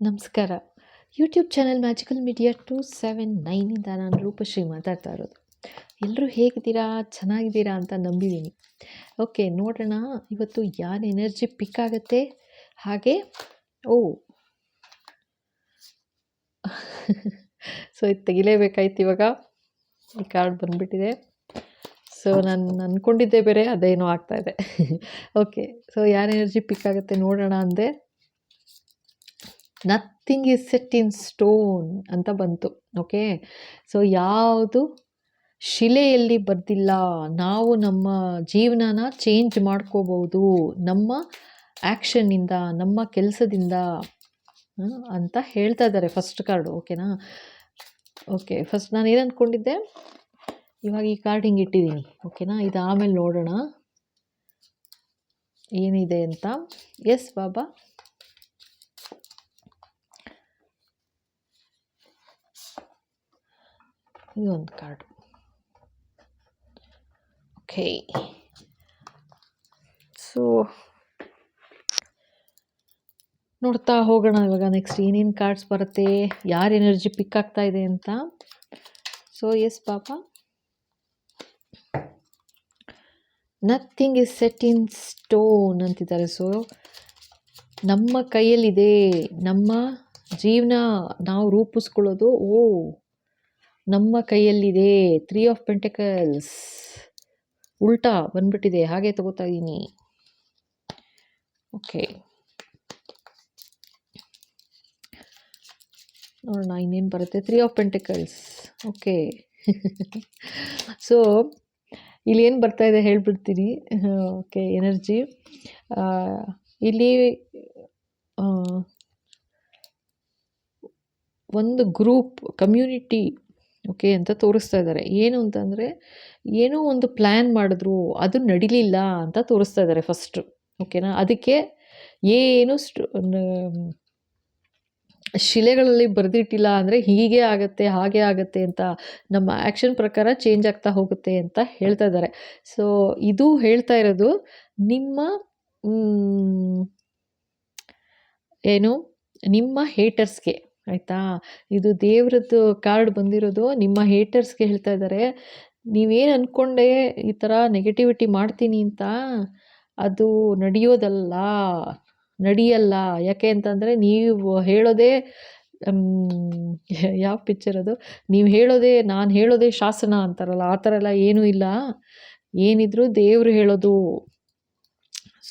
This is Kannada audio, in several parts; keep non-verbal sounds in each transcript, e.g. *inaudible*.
ನಮಸ್ಕಾರ. YouTube channel magical media two seven ನೈನಿಂದ ನಾನು ರೂಪಶ್ರೀ ಮಾತಾಡ್ತಾ ಇರೋದು. ಎಲ್ಲರೂ ಹೇಗಿದ್ದೀರಾ? ಚೆನ್ನಾಗಿದ್ದೀರಾ ಅಂತ ನಂಬಿದ್ದೀನಿ. ಓಕೆ ನೋಡೋಣ. ಇವತ್ತು ಯಾರು ಎನರ್ಜಿ ಪಿಕ್ ಆಗುತ್ತೆ? ಹಾಗೆ, ಓ. ಸೊ ಇದು ತೆಗಿಲೇಬೇಕಾಯ್ತು ಇವಾಗ. ಈ ಕಾರ್ಡ್ ಬಂದುಬಿಟ್ಟಿದೆ. ಸೊ ನಾನು ಅಂದ್ಕೊಂಡಿದ್ದೆ ಬೇರೆ, ಅದೇನೋ ಆಗ್ತಾಯಿದೆ ಓಕೆ ಸೊ ಯಾರು ಎನರ್ಜಿ ಪಿಕ್ ಆಗುತ್ತೆ ನೋಡೋಣ ಅಂದೆ. Nothing is set in stone ಅಂತ ಬಂತು ಓಕೆ ಸೊ ಯಾವುದು ಶಿಲೆಯಲ್ಲಿ ಬರ್ದಿಲ್ಲ, ನಾವು ನಮ್ಮ ಜೀವನನ ಚೇಂಜ್ ಮಾಡ್ಕೋಬೋದು ನಮ್ಮ ಆ್ಯಕ್ಷನ್ನಿಂದ ನಮ್ಮ ಕೆಲಸದಿಂದ ಅಂತ ಹೇಳ್ತಾ ಇದ್ದಾರೆ ಫಸ್ಟ್ ಕಾರ್ಡು ಓಕೆನಾ ಓಕೆ ಫಸ್ಟ್ ನಾನು ಏನು ಅಂದ್ಕೊಂಡಿದ್ದೆ ಇವಾಗ ಈ ಕಾರ್ಡ್ ಹಿಂಗೆ ಇಟ್ಟಿದ್ದೀನಿ ಓಕೆನಾ ಇದು ಆಮೇಲೆ ನೋಡೋಣ. ಏನಿದೆ ಅಂತ? ಎಸ್ ಬಾಬಾ ಇದೊಂದು ಕಾರ್ಡ್. ಓಕೆ. ಸೊ, ನೋಡ್ತಾ ಹೋಗೋಣ ಇವಾಗ ನೆಕ್ಸ್ಟ್ ಏನೇನು ಕಾರ್ಡ್ಸ್ ಬರುತ್ತೆ, ಯಾರು ಎನರ್ಜಿ ಪಿಕ್ ಆಗ್ತಾ ಇದೆ ಅಂತ. ಸೊ ಎಸ್ ಪಾಪ. Nothing is set in stone ಅಂತಿದ್ದಾರೆ. ಸೊ ನಮ್ಮ ಕೈಯಲ್ಲಿದೆ, ನಮ್ಮ ಜೀವನ ನಾವು ರೂಪಿಸ್ಕೊಳ್ಳೋದು, ಓ ನಮ್ಮ ಕೈಯಲ್ಲಿದೆ. ತ್ರೀ ಆಫ್ ಪೆಂಟಕಲ್ಸ್ ಉಲ್ಟಾ ಬಂದ್ಬಿಟ್ಟಿದೆ. ಹಾಗೆ ತಗೋತಾ ಇದ್ದೀನಿ ಓಕೆ ನೋಡೋಣ ಇನ್ನೇನು ಬರುತ್ತೆ. Three of pentacles okay so ಇಲ್ಲಿ ಏನು ಬರ್ತಾ ಇದೆ ಹೇಳ್ಬಿಡ್ತೀನಿ. *laughs* ಓಕೆ ಎನರ್ಜಿ ಇಲ್ಲಿ ಒಂದು ಗ್ರೂಪ್ ಕಮ್ಯುನಿಟಿ ಓಕೆ ಅಂತ ತೋರಿಸ್ತಾ ಇದ್ದಾರೆ. ಏನು ಅಂತಂದರೆ, ಏನೋ ಒಂದು ಪ್ಲ್ಯಾನ್ ಮಾಡಿದ್ರು, ಅದು ನಡಿಲಿಲ್ಲ ಅಂತ ತೋರಿಸ್ತಾ ಇದ್ದಾರೆ ಫಸ್ಟು ಓಕೆನಾ ಅದಕ್ಕೆ ಏನು ಶಿಲೆಗಳಲ್ಲಿ ಬರೆದಿಟ್ಟಿಲ್ಲ ಅಂದರೆ ಹೀಗೆ ಆಗುತ್ತೆ, ಹಾಗೆ ಆಗುತ್ತೆ ಅಂತ ನಮ್ಮ ಆ್ಯಕ್ಷನ್ ಪ್ರಕಾರ ಚೇಂಜ್ ಆಗ್ತಾ ಹೋಗುತ್ತೆ ಅಂತ ಹೇಳ್ತಾ ಇದ್ದಾರೆ. ಸೊ ಇದು ಹೇಳ್ತಾ ಇರೋದು ನಿಮ್ಮ ಏನು, ನಿಮ್ಮ ಹೇಟರ್ಸ್ಗೆ ಆಯಿತಾ? ಇದು ದೇವ್ರದ್ದು ಕಾರ್ಡ್ ಬಂದಿರೋದು ನಿಮ್ಮ ಹೇಟರ್ಸ್ಗೆ ಹೇಳ್ತಾ ಇದ್ದಾರೆ ನೀವೇನು ಅಂದ್ಕೊಂಡೆ ಈ ಥರ ನೆಗೆಟಿವಿಟಿ ಮಾಡ್ತೀನಿ ಅಂತ? ಅದು ನಡೆಯೋದಲ್ಲ. ನಡೆಯಲ್ಲ. ಯಾಕೆ ಅಂತಂದರೆ ನೀವು ಹೇಳೋದೇ ಯಾವ ಪಿಕ್ಚರ್ ಅದು? ನೀವು ಹೇಳೋದೇ, ನಾನು ಹೇಳೋದೇ ಶಾಸನ ಅಂತಾರಲ್ಲ, ಆ ಥರ ಎಲ್ಲ ಏನೂ ಇಲ್ಲ. ಏನಿದ್ರು ದೇವರು ಹೇಳೋದು.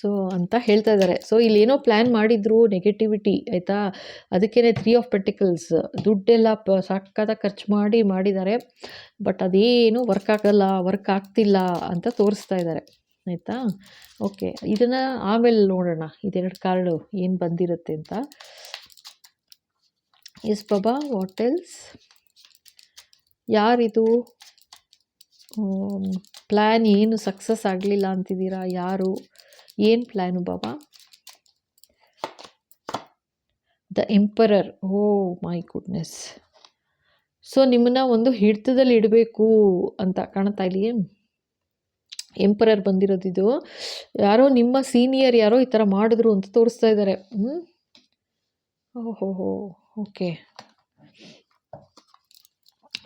ಸೊ ಅಂತ ಹೇಳ್ತಾ ಇದ್ದಾರೆ ಸೊ ಇಲ್ಲಿ ಏನೋ ಪ್ಲ್ಯಾನ್ ಮಾಡಿದ್ರು ನೆಗೆಟಿವಿಟಿ ಆಯಿತಾ? ಅದಕ್ಕೇನೆ ತ್ರೀ ಆಫ್ ಪೆಟಿಕಲ್ಸ್ ದುಡ್ಡೆಲ್ಲ ಪ ಖರ್ಚು ಮಾಡಿ ಮಾಡಿದ್ದಾರೆ. ಬಟ್ ಅದೇನು ವರ್ಕ್ ಆಗಲ್ಲ ವರ್ಕ್ ಆಗ್ತಿಲ್ಲ ಅಂತ ತೋರಿಸ್ತಾ ಇದ್ದಾರೆ ಆಯಿತಾ? ಓಕೆ ಇದನ್ನು ಆಮೇಲೆ ನೋಡೋಣ. ಇದೆರಡು ಕಾರ್ಡು ಏನು ಬಂದಿರುತ್ತೆ ಅಂತ. ಎಸ್ ಬಾಬಾ ವಾಟ್ ಯಾರಿದು? ಪ್ಲ್ಯಾನ್ ಏನು ಸಕ್ಸಸ್ ಆಗಲಿಲ್ಲ ಅಂತಿದ್ದೀರಾ? ಯಾರು? ಏನು plan Baba? The emperor oh my goodness so ನಿಮ್ಮನ್ನ ಒಂದು ಹಿಡಿತದಲ್ಲಿ ಇಡಬೇಕು ಅಂತ ಕಾಣ್ತಾ ಇಲ್ಲಿ ಎಂಪರರ್ ಬಂದಿರೋದಿದು ಯಾರೋ ನಿಮ್ಮ ಸೀನಿಯರ್ ಯಾರೋ ಈ ಥರ ಮಾಡಿದ್ರು ಅಂತ ತೋರಿಸ್ತಾ ಇದ್ದಾರೆ. ಹ್ಞೂ ಓಹೋ ಹೋ ಓಕೆ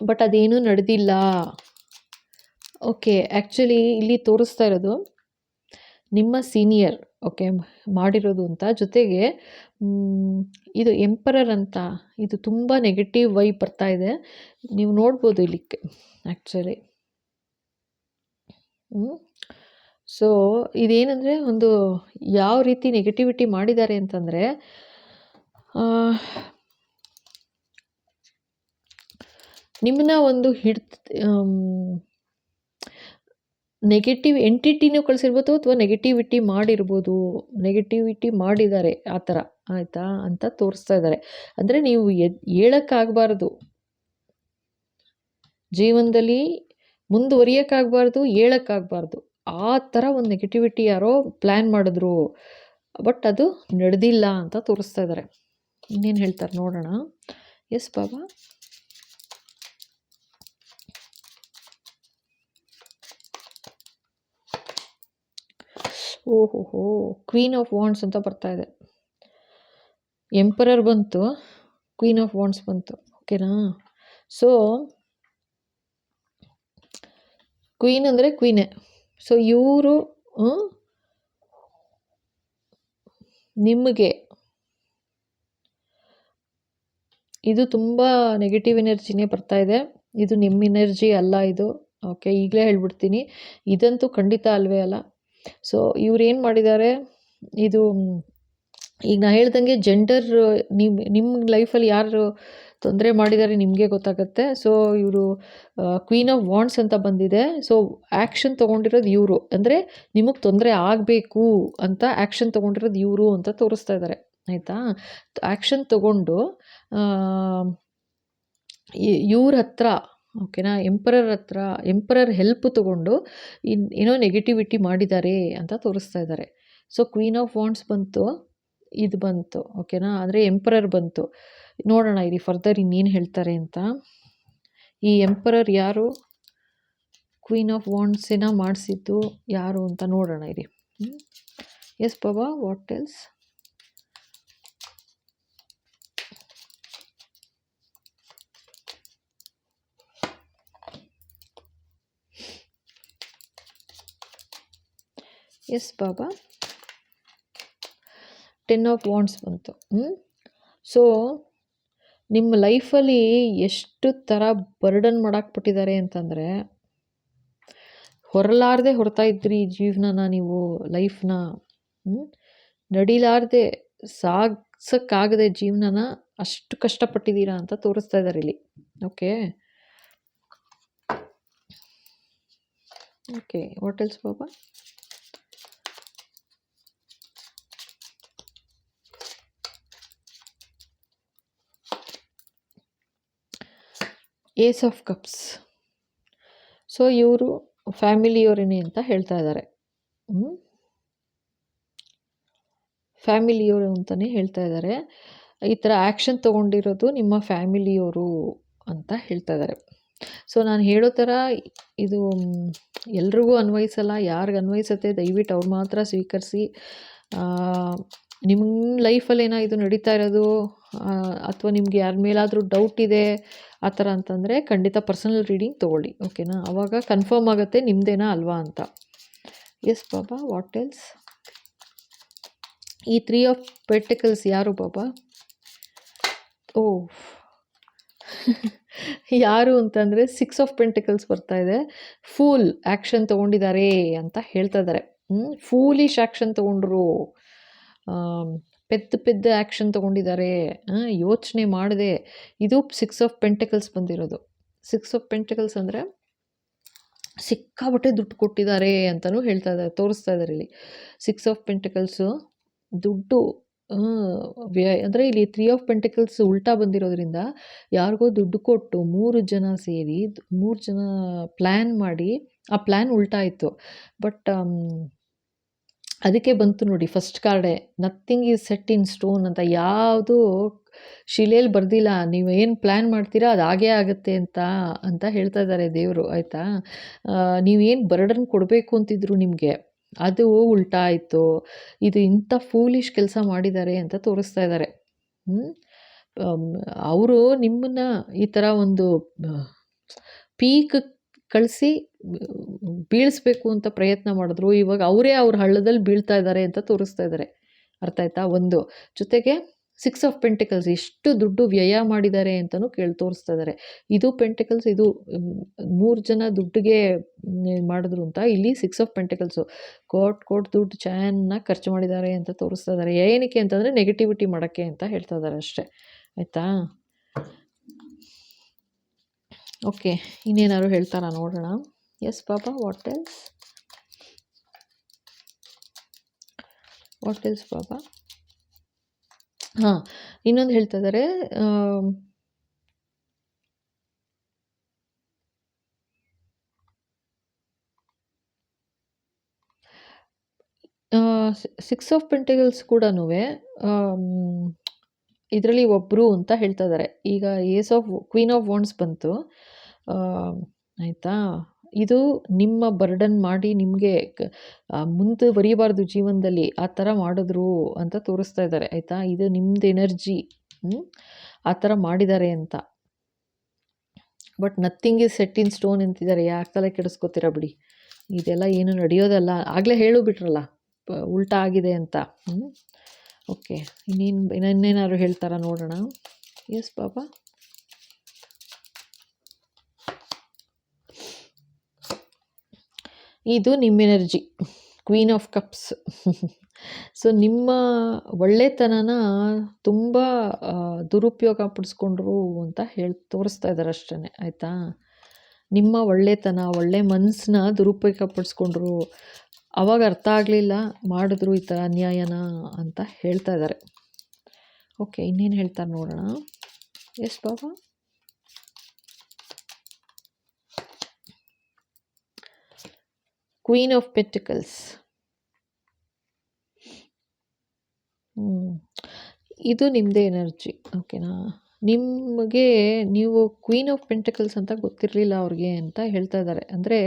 ಬಟ್ ಅದೇನೂ ನಡೆದಿಲ್ಲ. ಓಕೆ ಆ್ಯಕ್ಚುಲಿ ಇಲ್ಲಿ ತೋರಿಸ್ತಾ ಇರೋದು. ನಿಮ್ಮ ಸೀನಿಯರ್ ಓಕೆ ಮಾಡಿರೋದು ಅಂತ ಜೊತೆಗೆ ಇದು ಎಂಪರರ್ ಅಂತ ಇದು ತುಂಬ ನೆಗೆಟಿವ್ ವೈಬ್ ಬರ್ತಾ ಇದೆ. ನೀವು ನೋಡ್ಬೋದು ಇಲ್ಲಿ ಆ್ಯಕ್ಚುಲಿ ಸೊ ಇದೇನಂದರೆ ಒಂದು ಯಾವ ರೀತಿ ನೆಗೆಟಿವಿಟಿ ಮಾಡಿದ್ದಾರೆ ಅಂತಂದರೆ ನಿಮ್ಮನ್ನ ಒಂದು ಹಿಡ್ತ್ ನೆಗೆಟಿವ್ ಎಂಟಿಟಿನೂ ಕಳಿಸಿರ್ಬೋದು ಅಥವಾ ನೆಗೆಟಿವಿಟಿ ಮಾಡಿರ್ಬೋದು? ನೆಗೆಟಿವಿಟಿ ಮಾಡಿದ್ದಾರೆ, ಆ ಥರ. ಆಯಿತಾ? ಅಂತ ತೋರಿಸ್ತಾ ಇದ್ದಾರೆ. ಅಂದರೆ ನೀವು ಎದ್, ಹೇಳೋಕ್ಕಾಗಬಾರ್ದು. ಜೀವನದಲ್ಲಿ ಮುಂದುವರಿಯೋಕ್ಕಾಗಬಾರ್ದು, ಹೇಳೋಕ್ಕಾಗಬಾರ್ದು. ಆ ಥರ ಒಂದು ನೆಗೆಟಿವಿಟಿ ಯಾರೋ ಪ್ಲ್ಯಾನ್ ಮಾಡಿದ್ರು. ಬಟ್ ಅದು ನಡೆದಿಲ್ಲ ಅಂತ ತೋರಿಸ್ತಾ ಇದ್ದಾರೆ. ಇನ್ನೇನು ಹೇಳ್ತಾರೆ ನೋಡೋಣ. ಎಸ್ ಬಾಬಾ ಓಹೋ ಹೋ ಕ್ವೀನ್ ಆಫ್ ವಾಂಡ್ಸ್ ಅಂತ ಬರ್ತಾ ಇದೆ. ಎಂಪರರ್ ಬಂತು ಕ್ವೀನ್ ಆಫ್ ವಾಂಡ್ಸ್ ಬಂತು ಓಕೆನಾ ಸೊ ಕ್ವೀನ್ ಅಂದರೆ ಕ್ವೀನೇ ಸೊ ಇವರು ನಿಮಗೆ ಇದು ತುಂಬ ನೆಗೆಟಿವ್ ಎನರ್ಜಿನೇ ಬರ್ತಾ ಇದೆ. ಇದು ನಿಮ್ಮ ಎನರ್ಜಿ ಅಲ್ಲ ಇದು ಓಕೆ ಈಗಲೇ ಹೇಳ್ಬಿಡ್ತೀನಿ. ಇದಂತೂ ಖಂಡಿತ ಅಲ್ವೇ ಅಲ್ಲ. ಸೊ ಏನು ಮಾಡಿದ್ದಾರೆ? ಇದು, ಈಗ ನಾ ಹೇಳ್ದಂಗೆ ಜೆಂಡರ್ ನಿಮ್ಮ ನಿಮ್ಮ ಲೈಫಲ್ಲಿ ಯಾರು ತೊಂದರೆ ಮಾಡಿದ್ದಾರೆ ನಿಮಗೆ ಗೊತ್ತಾಗುತ್ತೆ. ಸೊ ಇವರು ಕ್ವೀನ್ ಆಫ್ ವಾಂಡ್ಸ್ ಅಂತ ಬಂದಿದೆ. ಸೊ ಆ್ಯಕ್ಷನ್ ತೊಗೊಂಡಿರೋದು ಇವರು. ಅಂದರೆ ನಿಮಗೆ ತೊಂದರೆ ಆಗಬೇಕು ಅಂತ ಆ್ಯಕ್ಷನ್ ತೊಗೊಂಡಿರೋದು ಇವರು ಅಂತ ತೋರಿಸ್ತಾ ಇದ್ದಾರೆ ಆಯಿತಾ? ಆ್ಯಕ್ಷನ್ ತೊಗೊಂಡು ಇವ್ರ ಹತ್ರ ಓಕೆನಾ? ಎಂಪರರ್ ಹತ್ರ ಎಂಪರರ್ ಹೆಲ್ಪ್ ತಗೊಂಡು ಇನ್, ಏನೋ ನೆಗೆಟಿವಿಟಿ ಮಾಡಿದ್ದಾರೆ ಅಂತ ತೋರಿಸ್ತಾ ಇದ್ದಾರೆ ಸೊ ಕ್ವೀನ್ ಆಫ್ ವಾಂಡ್ಸ್ ಬಂತು, ಇದು ಬಂತು, ಓಕೆನಾ? ಅಂದರೆ ಎಂಪರರ್ ಬಂತು. ನೋಡೋಣ ಇರಿ ಫರ್ದರ್ ಇನ್ನೇನು ಹೇಳ್ತಾರೆ ಅಂತ. ಈ ಎಂಪರರ್ ಯಾರು? ಕ್ವೀನ್ ಆಫ್ ವಾಂಡ್ಸಿನ ಮಾಡಿಸಿದ್ದು ಯಾರು ಅಂತ ನೋಡೋಣ ಇರಿ. Yes Baba what else yes Baba ten of wands ಬಂತು. ಸೊ ನಿಮ್ಮ ಲೈಫಲ್ಲಿ ಎಷ್ಟು ಥರ ಬರ್ಡನ್ ಮಾಡಾಕ್ಬಿಟ್ಟಿದ್ದಾರೆ ಅಂತಂದರೆ, ಹೊರಲಾರದೆ ಹೊರತಾ ಇದ್ರಿ ಜೀವನನ ನೀವು, ಲೈಫ್ನ. ನಡಿಲಾರ್ದೆ ಸಾಗ್ಸೋಕ್ಕಾಗದೆ ಜೀವನನ ಅಷ್ಟು ಕಷ್ಟಪಟ್ಟಿದ್ದೀರಾ ಅಂತ ತೋರಿಸ್ತಾ ಇದ್ದಾರೆ ಇಲ್ಲಿ. ಓಕೆ? ಓಕೆ ವಾಟ್ ಎಲ್ಸ್ ಬಾಬಾ? ಏಸ್ ಆಫ್ ಕಪ್ಸ್ ಸೊ ಇವರು ಫ್ಯಾಮಿಲಿಯವರೇನೆ ಅಂತ ಹೇಳ್ತಾ ಇದ್ದಾರೆ ಫ್ಯಾಮಿಲಿಯವರು ಅಂತಲೇ ಹೇಳ್ತಾ ಇದ್ದಾರೆ ಈ ಥರ ಆ್ಯಕ್ಷನ್ ತೊಗೊಂಡಿರೋದು ನಿಮ್ಮ ಫ್ಯಾಮಿಲಿಯವರು ಅಂತ ಹೇಳ್ತಾ ಇದ್ದಾರೆ ಸೊ ನಾನು ಹೇಳೋ ಥರ ಇದು ಎಲ್ರಿಗೂ ಅನ್ವಯಿಸಲ್ಲ. ಯಾರಿಗೆ ಅನ್ವಯಿಸುತ್ತೆ ದಯವಿಟ್ಟು ಅವ್ರು ಮಾತ್ರ ಸ್ವೀಕರಿಸಿ. ನಿಮ್ಮ ಲೈಫಲ್ಲಿ ಏನೋ ಇದು ನಡೀತಾ ಇರೋದು? ಅಥವಾ ನಿಮ್ಗೆ ಯಾರ ಮೇಲಾದರೂ ಡೌಟ್ ಇದೆ? ಆ ಥರ ಅಂತಂದರೆ ಖಂಡಿತ ಪರ್ಸನಲ್ ರೀಡಿಂಗ್ ತೊಗೊಳ್ಳಿ ಓಕೆನಾ ಆವಾಗ ಕನ್ಫರ್ಮ್ ಆಗುತ್ತೆ ನಿಮ್ಮದೇನಾ ಅಲ್ವಾ ಅಂತ. ಎಸ್ ಬಾಬಾ ವಾಟ್ ಎಲ್ಸ್ ಈ ತ್ರೀ ಆಫ್ ಪೆಟ್ಟಿಕಲ್ಸ್ ಯಾರು ಬಾಬಾ? ಓ *laughs* ಯಾರು ಅಂತಂದರೆ ಸಿಕ್ಸ್ ಆಫ್ ಪೆಂಟಿಕಲ್ಸ್ ಬರ್ತಾ ಇದೆ. ಫೂಲ್ ಆ್ಯಕ್ಷನ್ ತೊಗೊಂಡಿದ್ದಾರೆ ಅಂತ ಹೇಳ್ತಾ ಇದ್ದಾರೆ ಫೂಲಿಶ್ ಆ್ಯಕ್ಷನ್ ತೊಗೊಂಡ್ರು. ಪೆದ್ದ ಪೆದ್ದ ಆ್ಯಕ್ಷನ್ ತೊಗೊಂಡಿದ್ದಾರೆ. ಯೋಚನೆ ಮಾಡದೆ. ಇದು ಸಿಕ್ಸ್ ಆಫ್ ಪೆಂಟಕಲ್ಸ್ ಬಂದಿರೋದು. ಸಿಕ್ಸ್ ಆಫ್ ಪೆಂಟಕಲ್ಸ್ ಅಂದರೆ ಸಿಕ್ಕಾಬಟ್ಟೆ ದುಡ್ಡು ಕೊಟ್ಟಿದ್ದಾರೆ ಅಂತಲೂ ಹೇಳ್ತಾ ಇದ್ದಾರೆ, ತೋರಿಸ್ತಾ ಇದ್ದಾರೆ ಇಲ್ಲಿ. ಸಿಕ್ಸ್ ಆಫ್ ಪೆಂಟಕಲ್ಸು ದುಡ್ಡು ವ್ಯ, ಅಂದರೆ ಇಲ್ಲಿ ತ್ರೀ ಆಫ್ ಪೆಂಟಿಕಲ್ಸ್ ಉಲ್ಟಾ ಬಂದಿರೋದ್ರಿಂದ ಯಾರಿಗೋ ದುಡ್ಡು ಕೊಟ್ಟು ಮೂರು ಜನ ಸೇರಿ, ಮೂರು ಜನ ಪ್ಲ್ಯಾನ್ ಮಾಡಿ, ಆ ಪ್ಲ್ಯಾನ್ ಉಲ್ಟಾ ಆಯಿತು. ಬಟ್ ಅದಕ್ಕೆ ಬಂತು ನೋಡಿ first ಕಾರ್ಡೆ nothing is set in stone ಅಂತ. ಯಾವುದು ಶಿಲೆಯಲ್ಲಿ ಬರ್ದಿಲ್ಲ. ನೀವು ಏನು ಪ್ಲ್ಯಾನ್ ಮಾಡ್ತೀರಾ, ಅದು ಆಗೇ ಆಗುತ್ತೆ ಅಂತ ಅಂತ ಹೇಳ್ತಾ ಇದ್ದಾರೆ ದೇವರು, ಆಯಿತಾ? ನೀವೇನು ಬರ್ಡನ್ ಕೊಡಬೇಕು ಅಂತಿದ್ರು ನಿಮಗೆ, ಅದು ಉಲ್ಟಾ ಆಯಿತು. ಇದು ಇಂಥ ಫೂಲಿಶ್ ಕೆಲಸ ಮಾಡಿದ್ದಾರೆ ಅಂತ ತೋರಿಸ್ತಾ ಇದ್ದಾರೆ ಅವರು ನಿಮ್ಮನ್ನು ಈ ಥರ ಒಂದು ಪೀಕ್ ಕಳಿಸಿ ಬೀಳಿಸ್ಬೇಕು ಅಂತ ಪ್ರಯತ್ನ ಮಾಡಿದ್ರು. ಇವಾಗ ಅವರೇ ಅವ್ರ ಹಳ್ಳದಲ್ಲಿ ಬೀಳ್ತಾ ಇದ್ದಾರೆ ಅಂತ ತೋರಿಸ್ತಾ ಇದ್ದಾರೆ. ಅರ್ಥ ಆಯ್ತಾ? ಒಂದು. ಜೊತೆಗೆ ಸಿಕ್ಸ್ ಆಫ್ ಪೆಂಟಿಕಲ್ಸ್ ಎಷ್ಟು ದುಡ್ಡು ವ್ಯಯ ಮಾಡಿದ್ದಾರೆ ಅಂತಲೂ ಕೇಳಿ ತೋರಿಸ್ತಾ ಇದ್ದಾರೆ. ಇದು ಪೆಂಟಿಕಲ್ಸ್ ಇದು ಮೂರು ಜನ ದುಡ್ಡಿಗೆ ಮಾಡಿದ್ರು ಅಂತ ಇಲ್ಲಿ ಸಿಕ್ಸ್ ಆಫ್ ಪೆಂಟಿಕಲ್ಸು ಕೋಟ್ ಕೋಟ್ ದುಡ್ಡು ಚೆನ್ನಾಗಿ ಖರ್ಚು ಮಾಡಿದ್ದಾರೆ ಅಂತ ತೋರಿಸ್ತಾ ಇದ್ದಾರೆ. ಏನಕ್ಕೆ ಅಂತಂದರೆ ನೆಗೆಟಿವಿಟಿ ಮಾಡೋಕ್ಕೆ ಅಂತ ಹೇಳ್ತಾ ಇದ್ದಾರೆ ಅಷ್ಟೇ. ಆಯಿತಾ? ಓಕೆ ಇನ್ನೇನಾದ್ರು ಹೇಳ್ತಾರಾ ನೋಡೋಣ. Yes Baba what else what else ಬಾಬಾ ಹಾಂ, ಇನ್ನೊಂದು ಹೇಳ್ತಾ ಇದ್ದಾರೆ ಸಿಕ್ಸ್ ಆಫ್ ಪೆಂಟಿಗಲ್ಸ್ ಕೂಡ ಇದರಲ್ಲಿ ಒಬ್ಬರು ಅಂತ ಹೇಳ್ತಾ ಇದ್ದಾರೆ ಈಗ ace of queen of wands ಬಂತು. ಆಯಿತಾ? ಇದು ನಿಮ್ಮ ಬರ್ಡನ್ ಮಾಡಿ ನಿಮಗೆ ಕ ಮುಂದುವರಿಬಾರ್ದು ಜೀವನದಲ್ಲಿ ಆ ಥರ ಮಾಡಿದ್ರು ಅಂತ ತೋರಿಸ್ತಾ ಇದ್ದಾರೆ, ಆಯಿತಾ? ಇದು ನಿಮ್ಮದು ಎನರ್ಜಿ ಆ ಥರ ಮಾಡಿದ್ದಾರೆ ಅಂತ. But nothing is set in stone ಅಂತಿದ್ದಾರೆ. ಯಾಕೆ ತಲೆ ಕೆಡಿಸ್ಕೋತೀರ ಬಿಡಿ? ಇದೆಲ್ಲ ಏನು ನಡೆಯೋದಲ್ಲ. ಆಗಲೇ ಹೇಳು ಬಿಟ್ರಲ್ಲ. ಪ- ಉಲ್ಟಾ ಆಗಿದೆ ಅಂತ. ಓಕೆ ಇನ್ನೇನು, ಇನ್ನೇನಾದ್ರು ಹೇಳ್ತಾರಾ ನೋಡೋಣ? ಎಸ್ ಬಾಬಾ ಇದು ನಿಮ್ಮ energy. Queen of cups so ನಿಮ್ಮ ಒಳ್ಳೆತನನ ತುಂಬ ದುರುಪಯೋಗ ಪಡಿಸ್ಕೊಂಡ್ರು ಅಂತ ಹೇಳಿ, ತೋರಿಸ್ತಾ ಇದ್ದಾರೆ ಅಷ್ಟೇ ಆಯಿತಾ? ನಿಮ್ಮ ಒಳ್ಳೆತನ, ಒಳ್ಳೆ ಮನಸ್ಸನ್ನ ದುರುಪಯೋಗ ಪಡಿಸ್ಕೊಂಡ್ರು. ಅವಾಗ ಅರ್ಥ ಆಗಲಿಲ್ಲ, ಮಾಡಿದ್ರು ಈ ಥರ ಅನ್ಯಾಯನ ಅಂತ ಹೇಳ್ತಾ ಇದ್ದಾರೆ ಓಕೆ ಇನ್ನೇನು ಹೇಳ್ತಾರೆ ನೋಡೋಣ. ಎಸ್ ಬಾಬಾ ಕ್ವೀನ್ ಆಫ್ Pentacles. ಇದು ನಿಮ್ಮದೇ ಎನರ್ಜಿ ಓಕೆನಾ ನಿಮಗೆ ನೀವು ಕ್ವೀನ್ ಆಫ್ ಪೆಂಟಕಲ್ಸ್ ಅಂತ ಗೊತ್ತಿರಲಿಲ್ಲ ಅವ್ರಿಗೆ ಅಂತ ಹೇಳ್ತಾ ಇದ್ದಾರೆ. ಅಂದರೆ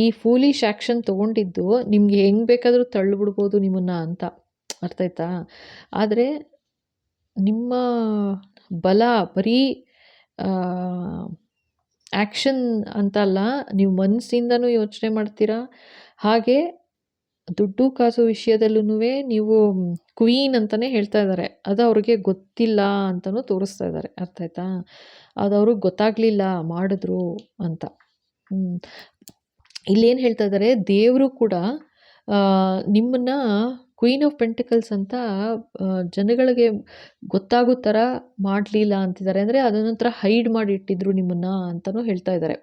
ಈ ಫೂಲಿಶ್ ಆ್ಯಕ್ಷನ್ ತೊಗೊಂಡಿದ್ದು ನಿಮಗೆ ಹೆಂಗೆ ಬೇಕಾದರೂ ತಳ್ಳಿಬಿಡ್ಬೋದು ನಿಮ್ಮನ್ನು ಅಂತ. ಅರ್ಥ ಆಯ್ತಾ? ಆದರೆ ನಿಮ್ಮ ಬಲ ಬರೀ ಆ್ಯಕ್ಷನ್ ಅಂತಲ್ಲ, ನೀವು ಮನಸ್ಸಿಂದನೂ ಯೋಚನೆ ಮಾಡ್ತೀರಾ? ಹಾಗೆ ದುಡ್ಡು ಕಾಸು ವಿಷಯದಲ್ಲೂ ನೀವು ಕ್ವೀನ್ ಅಂತಲೇ ಹೇಳ್ತಾ ಇದ್ದಾರೆ ಅದು ಅವ್ರಿಗೆ ಗೊತ್ತಿಲ್ಲ ಅಂತಲೂ ತೋರಿಸ್ತಾ ಇದ್ದಾರೆ ಅರ್ಥ ಆಯ್ತಾ? ಅದು ಅವ್ರಿಗೆ ಗೊತ್ತಾಗಲಿಲ್ಲ ಮಾಡಿದ್ರು ಅಂತ. ಇಲ್ಲೇನು ಹೇಳ್ತಾ ಇದ್ದಾರೆ ದೇವರು ಕೂಡ ನಿಮ್ಮನ್ನು ಕ್ವೀನ್ ಆಫ್ ಪೆಂಟಿಕಲ್ಸ್ ಅಂತ ಜನಗಳಿಗೆ ಗೊತ್ತಾಗೋ ಥರ ಮಾಡಲಿಲ್ಲ ಅಂತಿದ್ದಾರೆ. ಅಂದರೆ ಅದನ್ನೊಂಥರ ಹೈಡ್ ಮಾಡಿ ಇಟ್ಟಿದ್ರು ನಿಮ್ಮನ್ನು ಅಂತಲೂ ಹೇಳ್ತಾ ಇದ್ದಾರೆ.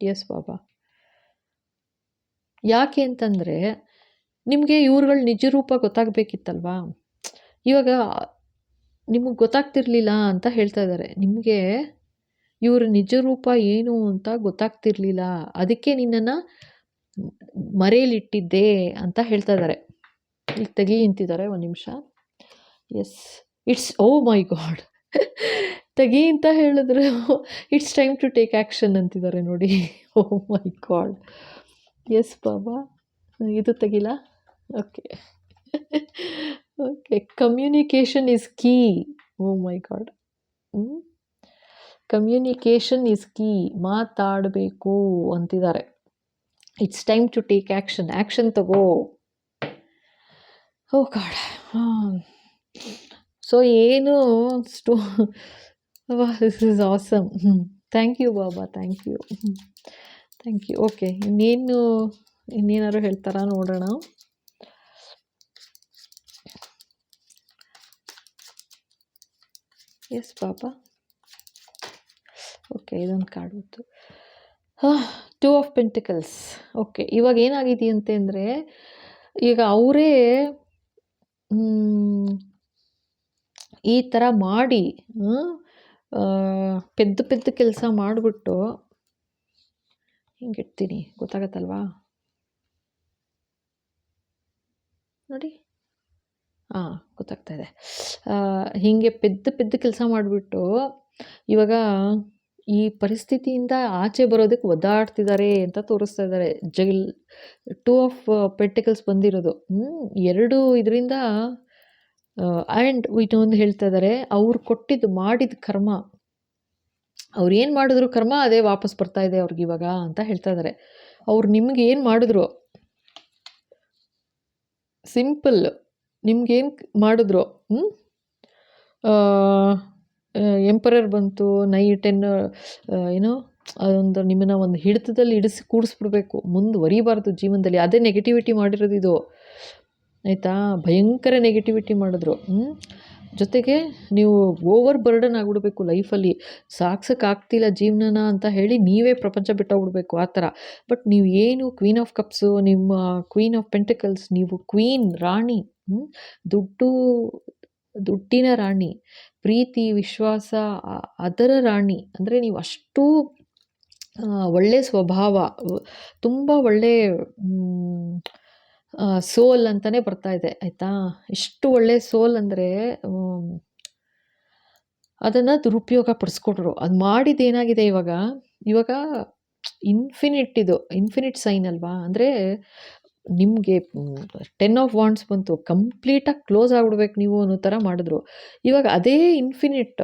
ಎಸ್ ಬಾಬಾ ಯಾಕೆ ಅಂತಂದರೆ, ನಿಮಗೆ ಇವ್ರುಗಳ ನಿಜ ರೂಪ ಗೊತ್ತಾಗಬೇಕಿತ್ತಲ್ವಾ? ಇವಾಗ, ನಿಮಗೆ ಗೊತ್ತಾಗ್ತಿರ್ಲಿಲ್ಲ ಅಂತ ಹೇಳ್ತಾ ಇದ್ದಾರೆ. ನಿಮಗೆ ಇವ್ರ ನಿಜ ರೂಪ ಏನು ಅಂತ ಗೊತ್ತಾಗ್ತಿರ್ಲಿಲ್ಲ. ಅದಕ್ಕೆ ನಿನ್ನನ್ನು ಮರೆಯಲಿಟ್ಟಿದ್ದೆ ಅಂತ ಹೇಳ್ತಾ ಇದ್ದಾರೆ. ಈಗ ತೆಗಿ ಅಂತಿದ್ದಾರೆ ಒಂದು ನಿಮಿಷ. Yes it's oh my god ತೆಗಿ ಅಂತ ಹೇಳಿದ್ರೆ it's time to take action ಅಂತಿದ್ದಾರೆ ನೋಡಿ. ಓ ಮೈ ಗಾಡ್ ಎಸ್ ಬಾಬಾ. ಇದು ತೆಗಿಲ? Okay okay communication is key oh my god communication is key ಮಾತಾಡಬೇಕು ಅಂತಿದ್ದಾರೆ it's time to take action action ತಗೋ. ಓ ಹಾಂ. ಸೊ ಏನು ಸ್ಟೋ ದಿಸ್ ಇಸ್ ಆಸಮ್ ಹ್ಞೂ thank you Baba. Thank you thank you okay ಇನ್ನೇನು, ಇನ್ನೇನಾದ್ರು ಹೇಳ್ತಾರಾ ನೋಡೋಣ? ಎಸ್ ಬಾಬಾ. ಓಕೆ ಇದೊಂದು ಕಾರ್ಡ್ ಬಂತು. ಟೂ ಆಫ್ ಪೆಂಟಿಕಲ್ಸ್ ಓಕೆ ಇವಾಗ ಏನಾಗಿದೆಯಂತೆ ಅಂದರೆ, ಈಗ ಅವರೇ ಈ ಥರ ಮಾಡಿ ಪೆದ್ದು ಪೆದ್ದ ಕೆಲಸ ಮಾಡಿಬಿಟ್ಟು ಹಿಂಗಿಡ್ತೀನಿ ಗೊತ್ತಾಗತ್ತಲ್ವಾ? ನೋಡಿ. ಹಾಂ ಗೊತ್ತಾಗ್ತಾ ಇದೆ. ಹೀಗೆ ಪೆದ್ದ ಪೆದ್ದ ಕೆಲಸ ಮಾಡಿಬಿಟ್ಟು ಇವಾಗ ಈ ಪರಿಸ್ಥಿತಿಯಿಂದ ಆಚೆ ಬರೋದಕ್ಕೆ ಒದ್ದಾಡ್ತಿದ್ದಾರೆ ಅಂತ ತೋರಿಸ್ತಾ ಇದ್ದಾರೆ ಜೈಲ್, ಟೂ ಆಫ್ ಪೆಟ್ಟಿಕಲ್ಸ್ ಬಂದಿರೋದು. ಎರಡು ಇದರಿಂದ ಆ್ಯಂಡ್ ಇನ್ನೊಂದು ಹೇಳ್ತಾ ಇದ್ದಾರೆ ಅವ್ರು ಕೊಟ್ಟಿದ್ದು ಮಾಡಿದ ಕರ್ಮ. ಅವ್ರು ಏನು ಮಾಡಿದ್ರು ಕರ್ಮ, ಅದೇ ವಾಪಸ್ ಬರ್ತಾ ಇದೆ ಅವ್ರಿಗೆ ಇವಾಗ ಅಂತ ಹೇಳ್ತಾ ಇದ್ದಾರೆ ಅವ್ರು ನಿಮ್ಗೆ ಏನು ಮಾಡಿದ್ರು? ಸಿಂಪಲ್ ನಿಮ್ಗೇನು ಮಾಡಿದ್ರು? ಹ್ಞೂ ಎಂಪರರ್ ಬಂತು ನೈಟ್ ಏನು ಏನೋ, ಅದೊಂದು ನಿಮ್ಮನ್ನ ಒಂದು ಹಿಡಿತದಲ್ಲಿ ಇಡಿಸಿ ಕೂಡಿಸ್ಬಿಡ್ಬೇಕು. ಮುಂದುವರಿಬಾರ್ದು ಜೀವನದಲ್ಲಿ. ಅದೇ ನೆಗೆಟಿವಿಟಿ ಮಾಡಿರೋದು ಇದು. ಆಯಿತಾ? ಭಯಂಕರ ನೆಗೆಟಿವಿಟಿ ಮಾಡಿದ್ರು. ಜೊತೆಗೆ ನೀವು ಓವರ್ ಬರ್ಡನ್ ಆಗಿಬಿಡ್ಬೇಕು ಲೈಫಲ್ಲಿ ಸಾಕ್ಸೋಕ್ಕಾಗ್ತಿಲ್ಲ ಜೀವನನ ಅಂತ ಹೇಳಿ ನೀವೇ ಪ್ರಪಂಚ ಬಿಟ್ಟೋಗ್ಬಿಡ್ಬೇಕು ಆ ಥರ. ಬಟ್ ನೀವು ಏನು ಕ್ವೀನ್ ಆಫ್ ಕಪ್ಸು ನಿಮ್ಮ ಕ್ವೀನ್ ಆಫ್ ಪೆಂಟಕಲ್ಸ್ ನೀವು ಕ್ವೀನ್ ರಾಣಿ? ದುಡ್ಡು, ದುಡ್ಡಿನ ರಾಣಿ. ಪ್ರೀತಿ, ವಿಶ್ವಾಸ ಅದರ ರಾಣಿ. ಅಂದರೆ ನೀವು ಅಷ್ಟು ಒಳ್ಳೆಯ ಒಳ್ಳೆ ಸ್ವಭಾವ ತುಂಬ ಒಳ್ಳೆ ಸೋಲ್ ಅಂತಲೇ ಬರ್ತಾ ಇದೆ, ಆಯಿತಾ? ಇಷ್ಟು ಒಳ್ಳೆ ಸೋಲ್ ಅಂದರೆ ಅದನ್ನು ದುರುಪಯೋಗ ಪಡಿಸ್ಕೊಟ್ರು. ಅದು ಏನಾಗಿದೆ ಇವಾಗ? ಇವಾಗ, ಇನ್ಫಿನಿಟ್ ಇದು, ಇನ್ಫಿನಿಟ್ ಸೈನ್ ಅಲ್ವಾ? ಅಂದರೆ ನಿಮಗೆ ಟೆನ್ ಆಫ್ ವಾಂಡ್ಸ್ ಬಂತು ಕಂಪ್ಲೀಟಾಗಿ ಕ್ಲೋಸ್ ಆಗಿಬಿಡ್ಬೇಕು ನೀವು ಅನ್ನೋ ಥರ ಮಾಡಿದ್ರು. ಇವಾಗ ಅದೇ ಇನ್ಫಿನಿಟ್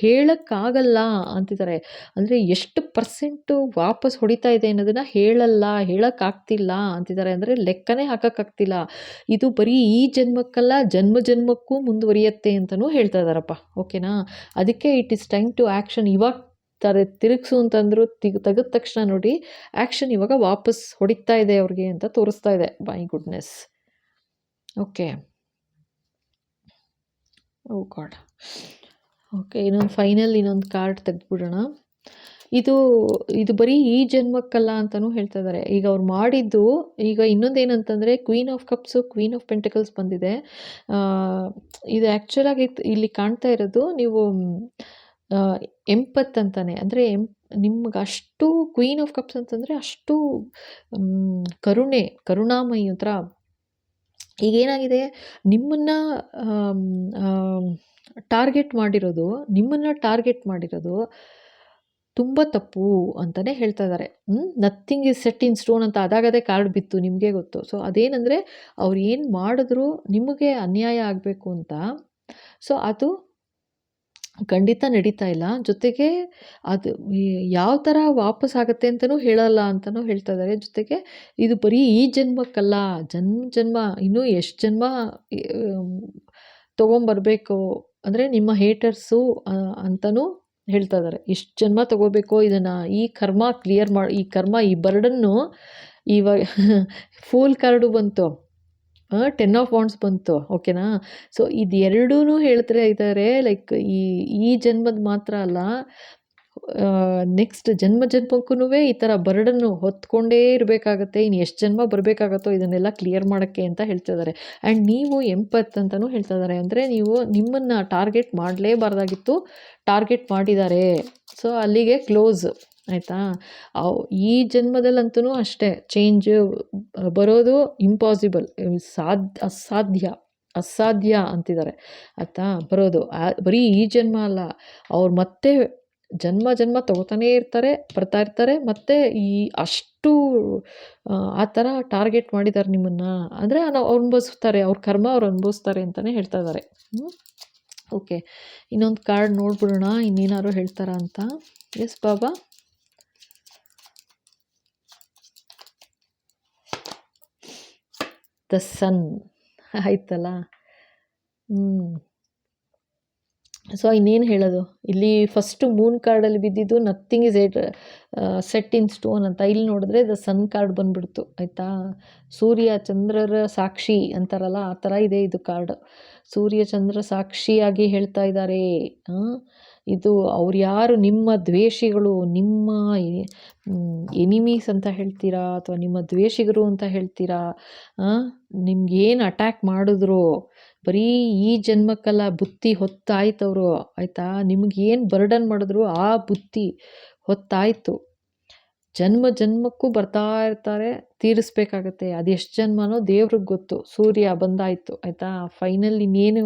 ಹೇಳೋಕ್ಕಾಗಲ್ಲ ಅಂತಿದ್ದಾರೆ ಅಂದರೆ ಎಷ್ಟು ಪರ್ಸೆಂಟು ವಾಪಸ್ ಹೊಡಿತಾ ಇದೆ ಅನ್ನೋದನ್ನು ಹೇಳಲ್ಲ, ಹೇಳೋಕ್ಕಾಗ್ತಿಲ್ಲ ಅಂತಿದ್ದಾರೆ ಅಂದರೆ ಲೆಕ್ಕನೇ ಹಾಕೋಕ್ಕಾಗ್ತಿಲ್ಲ. ಇದು ಬರೀ ಈ ಜನ್ಮಕ್ಕಲ್ಲ, ಜನ್ಮ ಜನ್ಮಕ್ಕೂ ಮುಂದುವರಿಯುತ್ತೆ ಅಂತಲೂ ಹೇಳ್ತಾ ಇದ್ದಾರಪ್ಪ ಓಕೆನಾ ಅದಕ್ಕೆ it is time to action ಇವಾಗ ತರ ತಿರುಗಿಸು ಅಂತಂದ್ರು ತಿಗ್, ತೆಗೆದ ತಕ್ಷಣ ನೋಡಿ ಆ್ಯಕ್ಷನ್ ಇವಾಗ ವಾಪಸ್ ಹೊಡಿತಾ ಇದೆ ಅವ್ರಿಗೆ ಅಂತ ತೋರಿಸ್ತಾ ಇದೆ. By goodness okay oh god okay ಇನ್ನೊಂದು ಫೈನಲ್ ಇನ್ನೊಂದು ಕಾರ್ಡ್ ತೆಗೆದ್ಬಿಡೋಣ. ಇದು ಇದು ಬರೀ ಈ ಜನ್ಮಕ್ಕಲ್ಲ ಅಂತಲೂ ಹೇಳ್ತಾ ಇದ್ದಾರೆ ಈಗ ಅವ್ರು ಮಾಡಿದ್ದು, ಈಗ ಇನ್ನೊಂದೇನಂತಂದರೆ queen of cups queen of pentacles ಬಂದಿದೆ. ಇದು ಆ್ಯಕ್ಚುಲಾಗಿ ಇಲ್ಲಿ ಕಾಣ್ತಾ ಇರೋದು ನೀವು ಎಂಪತ್ ಅಂತಾನೆ. ಅಂದರೆ ಎಂ, ನಿಮ್ಗೆ ಅಷ್ಟು ಕ್ವೀನ್ ಆಫ್ ಕಪ್ಸ್ ಅಂತಂದರೆ ಅಷ್ಟು ಕರುಣೆ, ಕರುಣಾಮಯಿ ಒಂಥರ. ಈಗೇನಾಗಿದೆ, ನಿಮ್ಮನ್ನು ಟಾರ್ಗೆಟ್ ಮಾಡಿರೋದು, ನಿಮ್ಮನ್ನು ಟಾರ್ಗೆಟ್ ಮಾಡಿರೋದು ತುಂಬ ತಪ್ಪು ಅಂತಲೇ ಹೇಳ್ತಾ ಇದ್ದಾರೆ nothing is set in stone ಅಂತ ಅದಾಗದೇ ಕಾರ್ಡ್ ಬಿತ್ತು, ನಿಮಗೆ ಗೊತ್ತು. ಸೊ ಅದೇನೆಂದರೆ ಅವ್ರು ಏನು ಮಾಡಿದ್ರು ನಿಮಗೆ ಅನ್ಯಾಯ ಆಗಬೇಕು ಅಂತ. ಸೊ ಅದು ಖಂಡಿತ ನಡೀತಾ ಇಲ್ಲ. ಜೊತೆಗೆ ಅದು ಯಾವ ಥರ ವಾಪಸ್ ಆಗುತ್ತೆ ಅಂತಲೂ ಹೇಳಲ್ಲ ಅಂತಲೂ ಹೇಳ್ತಾ ಇದ್ದಾರೆ ಜೊತೆಗೆ ಇದು ಬರೀ ಈ ಜನ್ಮಕ್ಕಲ್ಲ ಜನ್ಮ ಜನ್ಮ ಇನ್ನೂ ಎಷ್ಟು ಜನ್ಮ ತೊಗೊಂಬರ್ಬೇಕು ಅಂದರೆ ನಿಮ್ಮ ಹೇಟರ್ಸು ಅಂತಲೂ ಹೇಳ್ತಾ ಇದ್ದಾರೆ ಎಷ್ಟು ಜನ್ಮ ತೊಗೋಬೇಕೋ ಇದನ್ನು ಈ ಕರ್ಮ ಕ್ಲಿಯರ್ ಮಾಡಿ, ಈ ಕರ್ಮ ಈ ಬರ್ಡನ್ನು ಇವಾಗ ಫೂಲ್ ಕಾರ್ಡು ಬಂತು. ಟೆನ್ ಆಫ್ ಬಾಂಡ್ಸ್ ಬಂತು ಓಕೆನಾ ಸೊ ಇದು ಎರಡೂ ಹೇಳ್ತಾರೆ ಇದ್ದಾರೆ ಲೈಕ್ ಈ ಈ ಜನ್ಮದ ಮಾತ್ರ ಅಲ್ಲ ನೆಕ್ಸ್ಟ್ ಜನ್ಮ ಜನ್ಮಕ್ಕೂ ಈ ಥರ ಬರ್ಡನ್ನು ಹೊತ್ಕೊಂಡೇ ಇರಬೇಕಾಗತ್ತೆ ಇನ್ನು ಎಷ್ಟು ಜನ್ಮ ಬರಬೇಕಾಗತ್ತೋ ಇದನ್ನೆಲ್ಲ ಕ್ಲಿಯರ್ ಮಾಡೋಕ್ಕೆ ಅಂತ ಹೇಳ್ತಾ ಇದ್ದಾರೆ ಆ್ಯಂಡ್ ನೀವು ಎಂಪತ್ ಅಂತಲೂ ಹೇಳ್ತಾ ಇದ್ದಾರೆ ಅಂದರೆ ನೀವು ನಿಮ್ಮನ್ನು ಟಾರ್ಗೆಟ್ ಮಾಡಲೇಬಾರ್ದಾಗಿತ್ತು ಟಾರ್ಗೆಟ್ ಮಾಡಿದ್ದಾರೆ ಸೊ ಅಲ್ಲಿಗೆ ಕ್ಲೋಸ್ ಆಯಿತಾ? ಈ ಜನ್ಮದಲ್ಲಂತೂ ಅಷ್ಟೇ. ಚೇಂಜ್ ಬರೋದು ಇಂಪಾಸಿಬಲ್ ಸಾಧ್ಯ ಅಸಾಧ್ಯ. ಅಸಾಧ್ಯ ಅಂತಿದ್ದಾರೆ ಆಯಿತಾ? ಬರೋದು. ಬರೀ ಈ ಜನ್ಮ ಅಲ್ಲ. ಅವ್ರು ಮತ್ತೆ ಜನ್ಮ ಜನ್ಮ ತಗೋತಾನೇ ಇರ್ತಾರೆ ಬರ್ತಾ ಇರ್ತಾರೆ ಮತ್ತು ಈ ಅಷ್ಟು ಆ, ಥರ ಟಾರ್ಗೆಟ್ ಮಾಡಿದ್ದಾರೆ ನಿಮ್ಮನ್ನು. ಅಂದರೆ ನಾವು ಅನುಭವಿಸ್ತಾರೆ. ಅವ್ರ ಕರ್ಮ ಅವ್ರು ಅನುಭವಿಸ್ತಾರೆ ಅಂತಲೇ ಹೇಳ್ತಾ ಇದ್ದಾರೆ ಓಕೆ. ಇನ್ನೊಂದು ಕಾರ್ಡ್ ನೋಡ್ಬಿಡೋಣ. ಇನ್ನೇನಾದ್ರು ಹೇಳ್ತಾರಾ ಅಂತ? ಎಸ್ ಬಾಬಾ ದ ಸನ್. ಆಯ್ತಲ್ಲ? ಸೊ ಇನ್ನೇನು ಹೇಳೋದು? ಇಲ್ಲಿ ಫಸ್ಟು ಮೂನ್ ಕಾರ್ಡಲ್ಲಿ ಬಿದ್ದಿದ್ದು nothing is at set in stone ಅಂತ. ಇಲ್ಲಿ ನೋಡಿದ್ರೆ ದ ಸನ್ ಕಾರ್ಡ್ ಬಂದ್ಬಿಡ್ತು, ಆಯಿತಾ? ಸೂರ್ಯ ಚಂದ್ರರ ಸಾಕ್ಷಿ ಅಂತಾರಲ್ಲ, ಆ ಥರ ಇದೆ ಇದು ಕಾರ್ಡ್ ಸೂರ್ಯ ಚಂದ್ರ ಸಾಕ್ಷಿಯಾಗಿ ಹೇಳ್ತಾ ಇದ್ದಾರೆ ಇದು ಅವ್ರು ಯಾರು? ನಿಮ್ಮ ದ್ವೇಷಿಗಳು, ನಿಮ್ಮ ಎನಿಮೀಸ್ ಅಂತ ಹೇಳ್ತೀರಾ? ಅಥವಾ ನಿಮ್ಮ ದ್ವೇಷಿಗರು ಅಂತ ಹೇಳ್ತೀರಾ? ನಿಮ್ಗೇನು ಅಟ್ಯಾಕ್ ಮಾಡಿದ್ರು? ಬರೀ ಈ ಜನ್ಮಕ್ಕೆಲ್ಲ ಬುತ್ತಿ ಹೊತ್ತಾಯ್ತವರು, ಆಯಿತಾ? ಏನು ಬರ್ಡನ್ ಮಾಡಿದ್ರು ಆ ಬುತ್ತಿ ಹೊತ್ತಾಯಿತು. ಜನ್ಮ ಜನ್ಮಕ್ಕೂ ಬರ್ತಾ ಇರ್ತಾರೆ, ತೀರಿಸ್ಬೇಕಾಗತ್ತೆ. ಅದೆಷ್ಟು ಜನ್ಮನೋ ದೇವ್ರಿಗೆ ಗೊತ್ತು. ಸೂರ್ಯ ಬಂದಾಯಿತು, ಆಯಿತಾ? ಫೈನಲ್ ಇನ್ನೇನು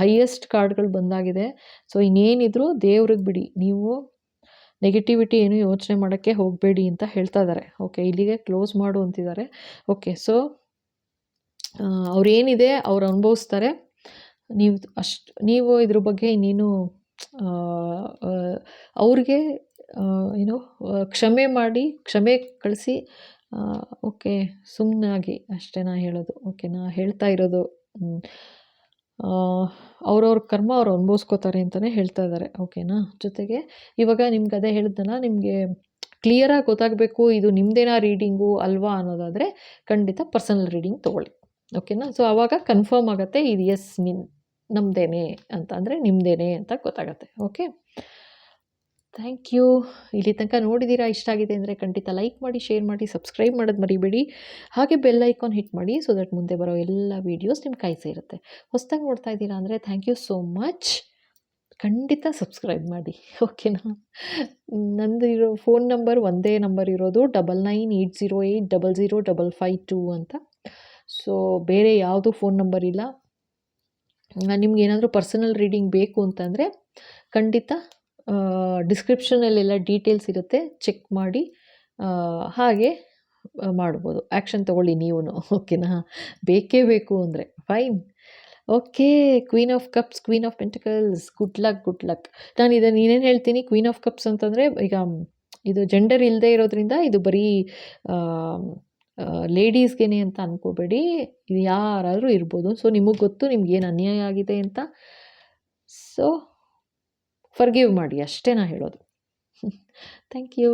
ಹೈಯೆಸ್ಟ್ ಕಾರ್ಡ್ಗಳು ಬಂದಾಗಿದೆ. ಸೊ ಇನ್ನೇನಿದ್ರು ದೇವ್ರಿಗೆ ಬಿಡಿ. ನೀವು ನೆಗೆಟಿವಿಟಿ ಏನು ಯೋಚನೆ ಮಾಡೋಕ್ಕೆ ಹೋಗಬೇಡಿ ಅಂತ ಹೇಳ್ತಾ ಇದ್ದಾರೆ ಓಕೆ ಇಲ್ಲಿಗೆ ಕ್ಲೋಸ್ ಮಾಡು ಅಂತಿದ್ದಾರೆ ಓಕೆ ಸೊ ಅವ್ರೇನಿದೆ, ಅವ್ರು ಅನುಭವಿಸ್ತಾರೆ. ನೀವು ಅಷ್ಟು, ನೀವು ಇದ್ರ ಬಗ್ಗೆ ಇನ್ನೇನು ಅವ್ರಿಗೆ ಏನು ಕ್ಷಮೆ ಮಾಡಿ, ಕ್ಷಮೆ ಕಳಿಸಿ ಓಕೆ ಸುಮ್ಮನಾಗಿ ಅಷ್ಟೇ ನಾ ಹೇಳೋದು. ಓಕೆ ನಾ ಹೇಳ್ತಾ ಇರೋದು. ಅವ್ರವ್ರ ಕರ್ಮ ಅವ್ರು ಅನುಭವಿಸ್ಕೋತಾರೆ ಅಂತಲೇ ಹೇಳ್ತಾ ಇದ್ದಾರೆ ಓಕೆನಾ? ಜೊತೆಗೆ ಇವಾಗ ನಿಮ್ಗೆ ಅದೇ ಹೇಳಿದ್ನಲ್ಲ ನಿಮಗೆ ಕ್ಲಿಯರಾಗಿ ಗೊತ್ತಾಗಬೇಕು, ಇದು ನಿಮ್ಮದೇನಾ ರೀಡಿಂಗು ಅಲ್ವಾ ಅನ್ನೋದಾದರೆ ಖಂಡಿತ ಪರ್ಸನಲ್ ರೀಡಿಂಗ್ ತೊಗೊಳ್ಳಿ. ಓಕೆನಾ? ಸೊ ಆವಾಗ ಕನ್ಫರ್ಮ್ ಆಗುತ್ತೆ, ಇದು ಎಸ್ ನಿನ್ ನಮ್ಮದೇನೆ ಅಂತ, ಅಂದರೆ ನಿಮ್ಮದೇನೆ ಅಂತ ಗೊತ್ತಾಗತ್ತೆ. ಓಕೆ? Thank you. ಇಲ್ಲಿ ತನಕ ನೋಡಿದ್ದೀರಾ, ಇಷ್ಟ ಆಗಿದೆ ಅಂದರೆ ಖಂಡಿತ ಲೈಕ್ ಮಾಡಿ, ಶೇರ್ ಮಾಡಿ, ಸಬ್ಸ್ಕ್ರೈಬ್ ಮಾಡೋದು ಮರಿಬೇಡಿ. ಹಾಗೆ ಬೆಲ್ ಐಕಾನ್ ಹಿಟ್ ಮಾಡಿ ಸೊ ದಟ್ ಮುಂದೆ ಬರೋ ಎಲ್ಲ ವೀಡಿಯೋಸ್ ನಿಮ್ಮ ಕೈ ಸೇರುತ್ತೆ ಹೊಸ್ದಾಗಿ ನೋಡ್ತಾ ಇದ್ದೀರಾ ಅಂದರೆ ಥ್ಯಾಂಕ್ ಯು ಸೋ ಮಚ್ ಖಂಡಿತ ಸಬ್ಸ್ಕ್ರೈಬ್ ಮಾಡಿ ಓಕೆನಾ ನಂದು ಇರೋ ಫೋನ್ ನಂಬರ್ ಒಂದೇ ನಂಬರ್ ಇರೋದು double nine eight zero eight double zero double five two ಅಂತ. ಸೊ ಬೇರೆ ಯಾವುದೂ ಫೋನ್ ನಂಬರ್ ಇಲ್ಲ. ನಿಮ್ಗೆ ಏನಾದರೂ ಪರ್ಸನಲ್ ರೀಡಿಂಗ್ ಬೇಕು ಅಂತಂದರೆ ಖಂಡಿತ ಡಿಸ್ಕ್ರಿಪ್ಷನಲ್ಲೆಲ್ಲ ಡೀಟೇಲ್ಸ್ ಇರುತ್ತೆ ಚೆಕ್ ಮಾಡಿ ಹಾಗೆ ಮಾಡ್ಬೋದು. ಆ್ಯಕ್ಷನ್ ತೊಗೊಳ್ಳಿ ನೀವು ಓಕೆನಾ? ಬೇಕೇ ಬೇಕು ಅಂದರೆ. Fine okay queen of cups queen of pentacles good luck good luck ನಾನು ಇದನ್ನು ಏನೇನು ಹೇಳ್ತೀನಿ? ಕ್ವೀನ್ ಆಫ್ ಕಪ್ಸ್ ಅಂತಂದರೆ, ಈಗ ಇದು ಜೆಂಡರ್ ಇಲ್ಲದೆ ಇರೋದ್ರಿಂದ ಇದು ಬರೀ ಲೇಡೀಸ್ಗೇನೆ ಅಂತ ಅನ್ಕೋಬೇಡಿ. ಇದು ಯಾರಾದರೂ ಇರ್ಬೋದು. ಸೊ ನಿಮಗೆ ಗೊತ್ತು ನಿಮ್ಗೆ ಏನು ಅನ್ಯಾಯ ಆಗಿದೆ ಅಂತ. ಸೊ ಫರ್ಗಿವ್ ಮಾಡಿ ಅಷ್ಟೇ ನಾ ಹೇಳೋದು. *laughs* Thank you